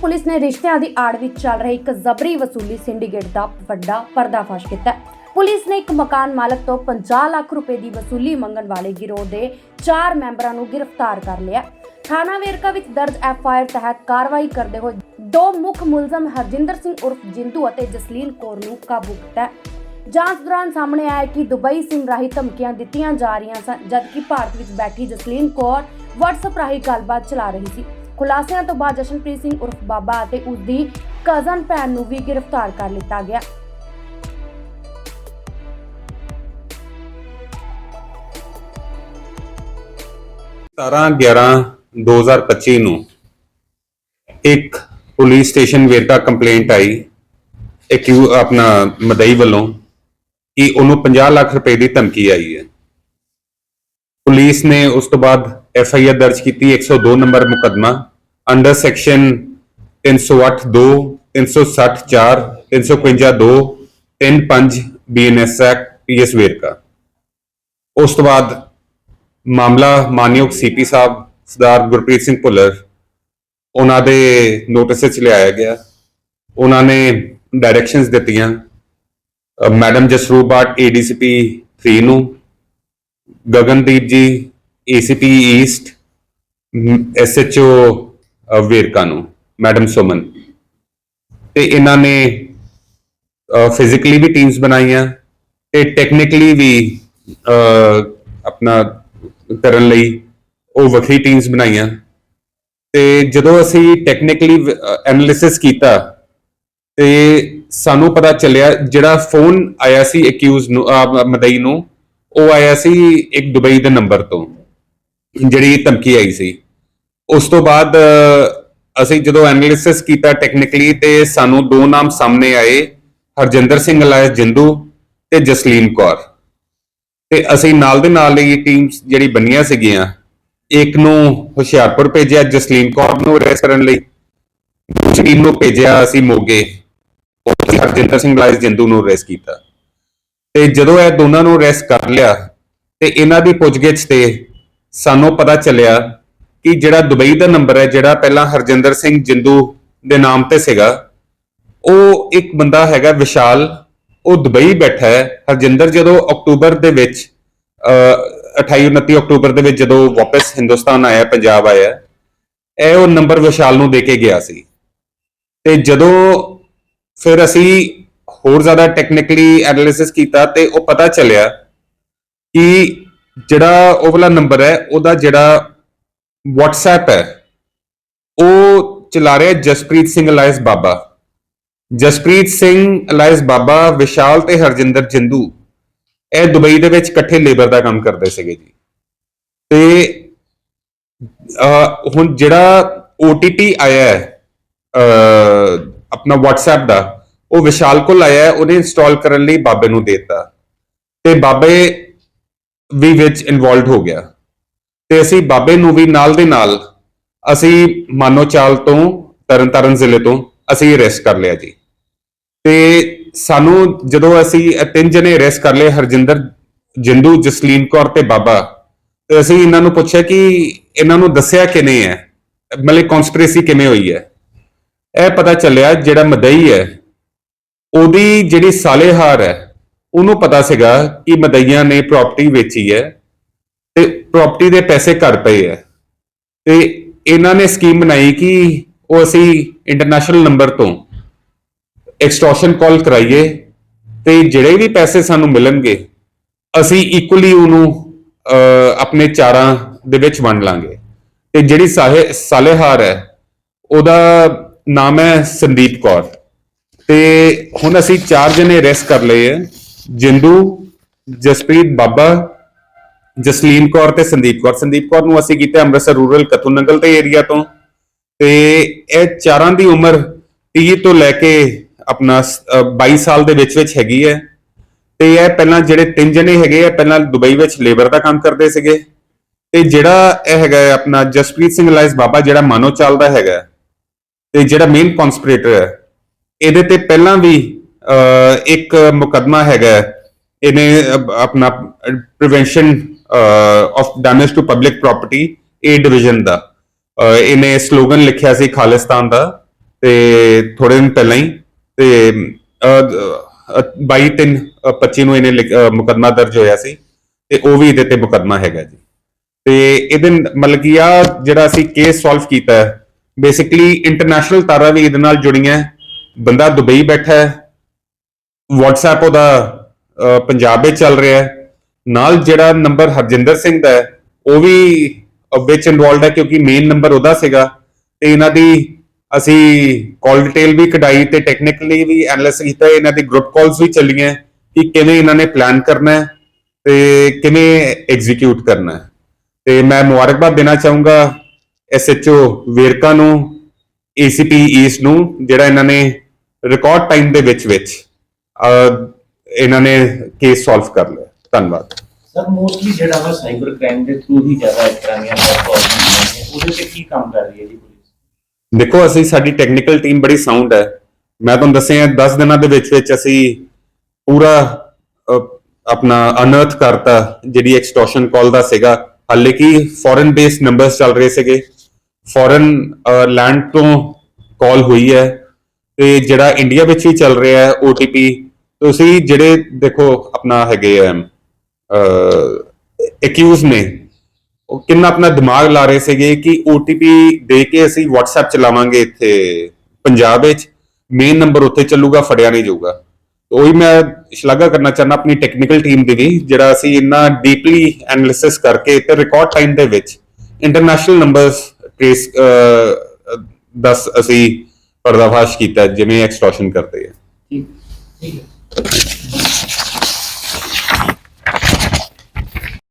Police ਨੇ ਰਿਸ਼ਤਿਆਂ ਦੀ ਆੜ ਵਿੱਚ ਚੱਲ ਰਹੀ ਇੱਕ ਜ਼ਬਰੀ ਵਸੂਲੀ ਸਿੰਡੀਕੇਟ ਦਾ ਵੱਡਾ ਪਰਦਾਫਾਸ਼ ਕੀਤਾ ਪੁਲਿਸ ਨੇ ਇੱਕ ਮਕਾਨ ਮਾਲਕ ਤੋਂ 50 ਲੱਖ ਰੁਪਏ ਦੀ ਵਸੂਲੀ ਮੰਗਣ ਵਾਲੇ ਗਿਰੋਹ ਦੇ 4 ਮੈਂਬਰਾਂ ਨੂੰ ਗ੍ਰਿਫਤਾਰ ਕਰ ਲਿਆ ਥਾਣਾ ਵੇਰਕਾ ਵਿੱਚ ਦਰਜ ਐਫ ਆਈ ਆਰ ਤਹਿਤ ਕਾਰਵਾਈ ਕਰਦੇ ਹੋਏ ਦੋ ਮੁੱਖ ਮੁਲਜ਼ਮ ਹਰਜਿੰਦਰ ਸਿੰਘ ਉਰਫ ਜਿੰਦੂ ਅਤੇ ਜਸਲੀਨ ਕੌਰ ਨੂੰ ਕਾਬੂ ਕੀਤਾ ਜਾਂਚ ਦੌਰਾਨ ਸਾਹਮਣੇ ਆਇਆ ਕਿ ਦੁਬਈ ਸਿਮ ਰਾਹੀਂ ਧਮਕੀਆਂ ਦਿੱਤੀਆਂ ਜਾ ਰਹੀਆਂ ਸਨ, ਜਦਕਿ ਭਾਰਤ ਵਿੱਚ ਬੈਠੀ ਜਸਲੀਨ ਕੌਰ WhatsApp ਰਾਹੀਂ ਗੱਲਬਾਤ ਚਲਾ ਰਹੀ ਸੀ। ਖੁਲਾਸਿਆਂ ਤੋਂ ਬਾਅਦ ਜਸ਼ਨਪ੍ਰੀਤ ਸਿੰਘ ਉਰਫ ਬਾਬਾ ਅਤੇ ਉਸ ਦੀ ਕਜ਼ਨ ਭੈਣ ਨੂੰ ਵੀ ਗ੍ਰਿਫਤਾਰ ਕਰ ਲਿੱਤਾ ਗਿਆ। ਸਤਾਰਾਂ 11 2025 ਨੂੰ ਇੱਕ ਪੁਲਿਸ ਸਟੇਸ਼ਨ ਵੇਰਕਾ ਕੰਪਲੇਂਟ ਆਈ, ਇੱਕ ਆਪਣਾ ਮਦਈ ਵੱਲੋਂ, ਕਿ ਉਹਨੂੰ 50 ਲੱਖ ਰੁਪਏ ਦੀ ਧਮਕੀ ਆਈ ਹੈ। ਪੁਲਿਸ ਨੇ ਉਸ ਤੋਂ ਬਾਅਦ ਐਫ ਆਈ ਆਰ ਦਰਜ ਕੀਤੀ 102 ਨੰਬਰ ਮੁਕਦਮਾ under section 308 2 360 4 352 2 35 BNS act PS Verka ਉਸ ਤੋਂ ਬਾਅਦ ਮਾਮਲਾ ਮਾਨਯੋਗ ਸੀਪੀ ਸਾਹਿਬ, ਸਰਦਾਰ ਗੁਰਪ੍ਰੀਤ ਸਿੰਘ ਭੁੱਲਰ, ਉਹਨਾਂ ਦੇ ਨੋਟਿਸ ਵਿੱਚ ਲਿਆਇਆ ਗਿਆ। ਉਹਨਾਂ ਨੇ ਡਾਇਰੈਕਸ਼ਨਸ ਦਿੱਤੀਆਂ, ਅਹ ਮੈਡਮ ਜਸਰੂਪ ਬਾਟ ਏਡੀਸੀਪੀ 3 ਨੂੰ, ਗਗਨਦੀਪ ਜੀ ਏਸੀਪੀ ਈਸਟ ਐਸਐਚਓ ਵੇਰਕਾ ਨੂੰ, ਮੈਡਮ ਸੁਮਨ। ਤੇ ਇਹਨਾਂ ਨੇ ਫਿਜ਼ੀਕਲੀ ਵੀ ਟੀਮਸ ਬਣਾਈਆਂ ਤੇ ਟੈਕਨੀਕਲੀ ਵੀ ਆਪਣਾ ਕਰਨ ਲਈ ਉਹ ਵੱਖਰੀ ਟੀਮਸ ਬਣਾਈਆਂ। ਤੇ ਜਦੋਂ ਅਸੀਂ ਟੈਕਨੀਕਲੀ ਐਨਾਲਿਸਿਸ ਕੀਤਾ ਤੇ ਸਾਨੂੰ ਪਤਾ ਚੱਲਿਆ ਜਿਹੜਾ ਫੋਨ ਆਇਆ ਸੀ ਅਕਿਊਜ਼ ਨੂੰ ਮਦਈ ਨੂੰ, ਉਹ ਆਇਆ ਸੀ ਇੱਕ ਦੁਬਈ ਦੇ ਨੰਬਰ ਤੋਂ। ਜਿਹੜੀ ਧਮਕੀ ਆਈ ਸੀ। ਉਸ ਤੋਂ ਬਾਅਦ ਅਸੀਂ ਜਦੋਂ ਐਨਾਲਿਸਿਸ ਕੀਤਾ ਟੈਕਨੀਕਲੀ ਤੇ ਸਾਨੂੰ ਦੋ ਨਾਮ ਸਾਹਮਣੇ ਆਏ, ਹਰਜਿੰਦਰ ਸਿੰਘ ਅਲਾਇਸ ਜਿੰਦੂ ਤੇ ਜਸਲੀਨ ਕੌਰ। ਤੇ ਅਸੀਂ ਨਾਲ ਦੇ ਨਾਲ ਹੀ ਟੀਮਸ ਜਿਹੜੀ ਬਣੀਆਂ ਸੀਗੀਆਂ, ਇੱਕ ਨੂੰ ਹੁਸ਼ਿਆਰਪੁਰ ਭੇਜਿਆ, ਜਸਲੀਨ ਕੌਰ ਨੂੰ ਰੈਸ ਕਰਨ ਲਈ। ਦੂਜੀ ਟੀਮ ਨੂੰ ਭੇਜਿਆ ਅਸੀਂ ਮੋਗੇ, ਉੱਥੇ ਹਰਜਿੰਦਰ ਸਿੰਘ ਅਲਾਇਸ ਜਿੰਦੂ ਨੂੰ ਰੈਸ ਕੀਤਾ। ਤੇ ਜਦੋਂ ਇਹ ਦੋਨਾਂ ਨੂੰ ਰੈਸ ਕਰ ਲਿਆ, ਤੇ ਇਹਨਾਂ ਦੀ ਪੁੱਛਗਿੱਛ ਤੇ ਸਾਨੂੰ ਪਤਾ ਚੱਲਿਆ ਕਿ ਜਿਹੜਾ ਦੁਬਈ ਦਾ ਨੰਬਰ ਹੈ ਜਿਹੜਾ ਪਹਿਲਾਂ ਹਰਜਿੰਦਰ ਸਿੰਘ ਜਿੰਦੂ ਦੇ ਨਾਮ ਤੇ ਸੀਗਾ ਉਹ ਇੱਕ ਬੰਦਾ ਹੈਗਾ ਵਿਸ਼ਾਲ ਉਹ ਦੁਬਈ ਬੈਠਾ ਹੈ। ਹਰਜਿੰਦਰ ਜਦੋਂ ਅਕਤੂਬਰ ਦੇ ਵਿੱਚ ਅਹ, 28 29 ਅਕਤੂਬਰ ਦੇ ਵਿੱਚ ਜਦੋਂ ਵਾਪਸ ਹਿੰਦੁਸਤਾਨ ਆਇਆ ਪੰਜਾਬ ਆਇਆ ਇਹ ਉਹ ਨੰਬਰ ਵਿਸ਼ਾਲ ਨੂੰ ਦੇ ਕੇ ਗਿਆ ਸੀ। ਤੇ ਜਦੋਂ ਫਿਰ ਅਸੀਂ ਹੋਰ ਜ਼ਿਆਦਾ ਟੈਕਨੀਕਲੀ ਐਨਾਲਿਸਿਸ ਕੀਤਾ ਤੇ ਉਹ ਪਤਾ ਚੱਲਿਆ ਕਿ ਜਿਹੜਾ ਉਹ ਵਾਲਾ ਨੰਬਰ ਹੈ, ਉਹਦਾ ਜਿਹੜਾ WhatsApp ਹੈ, ਉਹ ਚਲਾ ਰਿਹਾ ਜਸਪ੍ਰੀਤ ਸਿੰਘ ਅਲਾਇਸ ਬਾਬਾ। ਜਸਪ੍ਰੀਤ ਸਿੰਘ ਅਲਾਇਸ ਬਾਬਾ, ਵਿਸ਼ਾਲ ਤੇ ਹਰਜਿੰਦਰ ਜਿੰਦੂ, ਇਹ ਦੁਬਈ ਦੇ ਵਿੱਚ ਇਕੱਠੇ ਲੇਬਰ ਦਾ ਕੰਮ ਕਰਦੇ ਸੀਗੇ ਜੀ। ਤੇ ਹੁਣ ਜਿਹੜਾ OTP ਆਇਆ ਹੈ ਆਪਣਾ WhatsApp ਦਾ, ਉਹ ਵਿਸ਼ਾਲ ਕੋਲ ਆਇਆ ਉਹਨੇ ਇੰਸਟਾਲ ਕਰਨ ਲਈ ਬਾਬੇ ਨੂੰ ਦਿੱਤਾ। ਤੇ ਬਾਬੇ ਵੀ ਵਿੱਚ ਇਨਵੋਲਡ ਹੋ ਗਿਆ। ਤੇ ਅਸੀਂ ਬਾਬੇ ਨੂੰ ਵੀ ਨਾਲ ਦੇ ਨਾਲ ਅਸੀਂ ਮਾਨੋਚਾਲ ਤੋਂ, ਤਰਨਤਾਰਨ ਜ਼ਿਲ੍ਹੇ ਤੋਂ ਅਸੀਂ ਅਰੈਸਟ ਕਰ ਲਿਆ ਜੀ। ਤੇ ਸਾਨੂੰ ਜਦੋਂ ਅਸੀਂ ਤਿੰਨ ਜਣੇ ਅਰੈਸਟ ਕਰ ਲਏ, ਹਰਜਿੰਦਰ ਜਿੰਦੂ, ਜਸਲੀਨ ਕੌਰ ਤੇ ਬਾਬਾ, ਤੇ ਅਸੀਂ ਇਹਨਾਂ ਨੂੰ ਪੁੱਛਿਆ ਕਿ ਇਹਨਾਂ ਨੂੰ ਦੱਸਿਆ ਕਿਨੇ ਹੈ? ਮਤਲਬ ਕਨਸਪੀਰੇਸੀ ਕਿਵੇਂ ਹੋਈ ਹੈ? ਇਹ ਪਤਾ ਚੱਲਿਆ ਜਿਹੜਾ ਮਦਈ ਹੈ, ਉਹਦੀ ਜਿਹੜੀ ਸਾਲੇਹਾਰ ਹੈ ਉਹਨੂੰ ਪਤਾ ਸੀਗਾ ਕਿ ਮਦਈਆਂ ਨੇ ਪ੍ਰਾਪਰਟੀ ਵੇਚੀ ਹੈ ਤੇ ਪ੍ਰਾਪਰਟੀ ਦੇ ਪੈਸੇ ਘਰ ਪਏ ਹੈ। ਤੇ ਇਹਨਾਂ ਨੇ ਸਕੀਮ ਬਣਾਈ ਕਿ ਉਹ ਅਸੀਂ ਇੰਟਰਨੈਸ਼ਨਲ ਨੰਬਰ ਤੋਂ ਐਕਸਟੋਰਸ਼ਨ ਕਾਲ ਕਰਾਈਏ ਤੇ ਜਿਹੜੇ ਵੀ ਪੈਸੇ ਸਾਨੂੰ ਮਿਲਣਗੇ, ਅਸੀਂ ਇਕੁਅਲੀ ਉਹਨੂੰ ਆਪਣੇ ਚਾਰਾਂ ਦੇ ਵਿੱਚ ਵੰਡ ਲਾਂਗੇ। ਤੇ ਜਿਹੜੀ ਸਾਹੇ, ਸਾਲੇਹਾਰ ਹੈ, ਉਹਦਾ ਨਾਮ ਹੈ ਸੰਦੀਪ ਕੌਰ। ਤੇ ਹੁਣ ਅਸੀਂ ਚਾਰ ਜਣੇ ਅਰੈਸਟ ਕਰ ਲਏ ਹੈ। ਜਿੰਦੂ ਜਸਪ੍ਰੀਤ ਬਾਬਾ ਜਸਲੀਨ ਕੌਰ ਤੇ ਸੰਦੀਪ ਕੌਰ। ਸੰਦੀਪ ਕੌਰ ਨੂੰ ਅਸੀਂ ਕੀਤਾ ਅੰਮ੍ਰਿਤਸਰ ਰੂਰਲ ਕਤੂਨੰਗਲ ਤੇ ਏਰੀਆ ਤੋਂ। ਤੇ ਇਹ ਚਾਰਾਂ ਦੀ ਉਮਰ 30 ਤੋਂ ਲੈ ਕੇ ਆਪਣਾ ਸ- 22 ਸਾਲ ਦੇ ਵਿੱਚ ਵਿੱਚ ਹੈਗੀ ਹੈ। ਤੇ ਇਹ ਪਹਿਲਾਂ ਜਿਹੜੇ ਤਿੰਨ ਜਣੇ ਹੈਗੇ ਆ ਪਹਿਲਾਂ ਦੁਬਈ ਵਿੱਚ ਲੇਬਰ ਦਾ ਕੰਮ ਕਰਦੇ ਸੀਗੇ। ਤੇ ਜਿਹੜਾ ਇਹ ਹੈਗਾ ਆਪਣਾ ਜਸਪ੍ਰੀਤ ਸਿੰਘ ਲਾਇਸ ਬਾਬਾ ਜਿਹੜਾ ਮਾਨੋ ਚਾਲ ਦਾ ਹੈਗਾ ਹੈ, ਤੇ ਜਿਹੜਾ ਮੇਨ ਕਨਸਪੀਰੇਟਰ ਹੈ ਇਹਦੇ ਤੇ ਪਹਿਲਾਂ ਵੀ ਇੱਕ ਮੁਕਦਮਾ ਹੈਗਾ ਇਹਨੇ ਆਪਣਾ prevention of damage to public property A division ਦਾ। ਇਹਨੇ ਸਲੋਗਨ ਲਿਖਿਆ ਸੀ ਖਾਲਿਸਤਾਨ ਦਾ ਤੇ ਥੋੜੇ ਦਿਨ ਪਹਿਲਾਂ ਹੀ ਤੇ 22 ਤਿੰਨ 25 ਨੂੰ ਇਹਨੇ ਲਿਖ- ਮੁਕੱਦਮਾ ਦਰਜ ਹੋਇਆ ਸੀ ਤੇ ਉਹ ਵੀ ਇਹਦੇ ਤੇ ਮੁਕੱਦਮਾ ਹੈਗਾ ਜੀ। ਤੇ ਇਹਦੇ ਮਤਲਬ ਕਿ ਆ ਜਿਹੜਾ ਅਸੀਂ ਕੇਸ ਸੋਲਵ ਕੀਤਾ ਹੈ ਬੇਸਿਕਲੀ ਇੰਟਰਨੈਸ਼ਨਲ ਤਾਰਾਂ ਵੀ ਇਹਦੇ ਨਾਲ ਜੁੜੀਆਂ ਬੰਦਾ ਦੁਬਈ ਬੈਠਾ ਹੈ WhatsApp ਉਹਦਾ ਪੰਜਾਬ ਵਿੱਚ ਚੱਲ ਰਿਹਾ ਹੈ। ਨਾਲ ਜਿਹੜਾ ਨੰਬਰ ਹਰਜਿੰਦਰ ਸਿੰਘ ਦਾ ਹੈ, ਉਹ ਵੀ ਵਿੱਚ ਇਨਵੋਲਡ ਹੈ ਕਿਉਂਕਿ ਮੇਨ ਨੰਬਰ ਉਹਦਾ ਸੀਗਾ। ਤੇ ਇਹਨਾਂ ਦੀ ਅਸੀਂ ਕਾਲ ਡਿਟੇਲ ਵੀ ਕਢਾਈ ਤੇ ਟੈਕਨੀਕਲੀ ਵੀ ਐਨਾਲਿਸਿਸ ਕੀਤਾ, ਇਹਨਾਂ ਦੀ ਗਰੁੱਪ ਕਾਲਸ ਵੀ ਚੱਲੀਆਂ ਕਿ ਕਿਵੇਂ ਇਹਨਾਂ ਨੇ ਪਲਾਨ ਕਰਨਾ ਹੈ ਤੇ ਕਿਵੇਂ ਐਗਜ਼ੀਕਿਊਟ ਕਰਨਾ ਹੈ। ਤੇ ਮੈਂ ਮੁਬਾਰਕਬਾਦ ਦੇਣਾ ਚਾਹੂੰਗਾ ਐਸਐਚਓ ਵੇਰਕਾ ਨੂੰ ਏਸੀਪੀ ਈਸਟ ਨੂੰ, ਜਿਹੜਾ ਇਹਨਾਂ ਨੇ ਰਿਕਾਰਡ ਟਾਈਮ ਦੇ ਵਿੱਚ ਵਿੱਚ ਇਹਨਾਂ ਨੇ ਕੇਸ ਸੋਲਵ ਕਰ ਲਿਆ। ਧੰਨਵਾਦ। ਸਰ ਮੋਸਟਲੀ ਜਿਹੜਾ ਵਾ ਸਾਈਬਰ ਕ੍ਰਾਈਮ ਦੇ ਥਰੂ ਹੀ ਜ਼ਿਆਦਾ ਇਸ ਤਰ੍ਹਾਂ ਦੀਆਂ ਹੁੰਦੀਆਂ ਨੇ। ਉਹਦੇ ਤੇ ਕੀ ਕੰਮ ਕਰ ਰਹੀ ਹੈ ਜੀ ਪੁਲਿਸ? ਦੇਖੋ ਅਸੀਂ ਸਾਡੀ ਟੈਕਨੀਕਲ ਟੀਮ ਬੜੀ ਸਾਊਂਡ ਹੈ। ਮੈਂ ਤੁਹਾਨੂੰ ਦੱਸਿਆ 10 ਦਿਨਾਂ ਦੇ ਵਿੱਚ ਵਿੱਚ ਅਸੀਂ ਪੂਰਾ ਆਪਣਾ ਅਨਰਥ ਕਰਤਾ ਜਿਹੜੀ ਐਕਸਟੋਰਸ਼ਨ ਕਾਲ ਦਾ ਸੀਗਾ। ਹਾਲੇ ਕਿ ਫੋਰਨ ਬੇਸਡ ਨੰਬਰਸ ਚੱਲ ਰਹੇ ਸੀਗੇ। ਫੋਰਨ ਲੈਂਡ ਤੋਂ ਕਾਲ ਹੋਈ ਹੈ। ਤੇ ਜਿਹੜਾ ਇੰਡੀਆ ਵਿੱਚ ਵੀ ਚੱਲ ਰਿਹਾ ਹੈ OTP ਤੁਸੀਂ ਜਿਹੜੇ ਦੇਖੋ ਆਪਣਾ ਹੈਗੇ ਆ ਅਕਿਊਜ਼ ਨੇ, ਉਹ ਕਿੰਨਾ ਆਪਣਾ ਦਿਮਾਗ ਲਾ ਰਹੇ ਸੀਗੇ ਕਿ OTP ਦੇ ਕੇ ਅਸੀਂ WhatsApp ਚਲਾਵਾਂਗੇ ਇੱਥੇ ਪੰਜਾਬ ਵਿੱਚ ਮੇਨ ਨੰਬਰ ਉੱਥੇ ਚੱਲੂਗਾ, ਫੜਿਆ ਨਹੀਂ ਜਾਊਗਾ। ਉਹੀ ਮੈਂ ਸ਼ਲਾਘਾ ਕਰਨਾ ਚਾਹੁੰਦਾ ਆਪਣੀ ਟੈਕਨੀਕਲ ਟੀਮ ਦੀ ਵੀ, ਜਿਹੜਾ ਅਸੀਂ ਇੰਨਾ ਡੀਪਲੀ ਐਨਾਲਿਸਿਸ ਕਰਕੇ ਤੇ ਰਿਕਾਰਡ ਟਾਈਮ ਦੇ ਵਿੱਚ ਇੰਟਰਨੈਸ਼ਨਲ ਨੰਬਰਸ ਟ੍ਰੇਸ ਦਸ ਅਸੀਂ ਪਰਦਾਫਾਸ਼ ਕੀਤਾ, ਜਿਵੇਂ ਐਕਸਟੋਰਸ਼ਨ ਕਰਦੇ ਆ। ਠੀਕ ਠੀਕ ਹੈ। Thank you.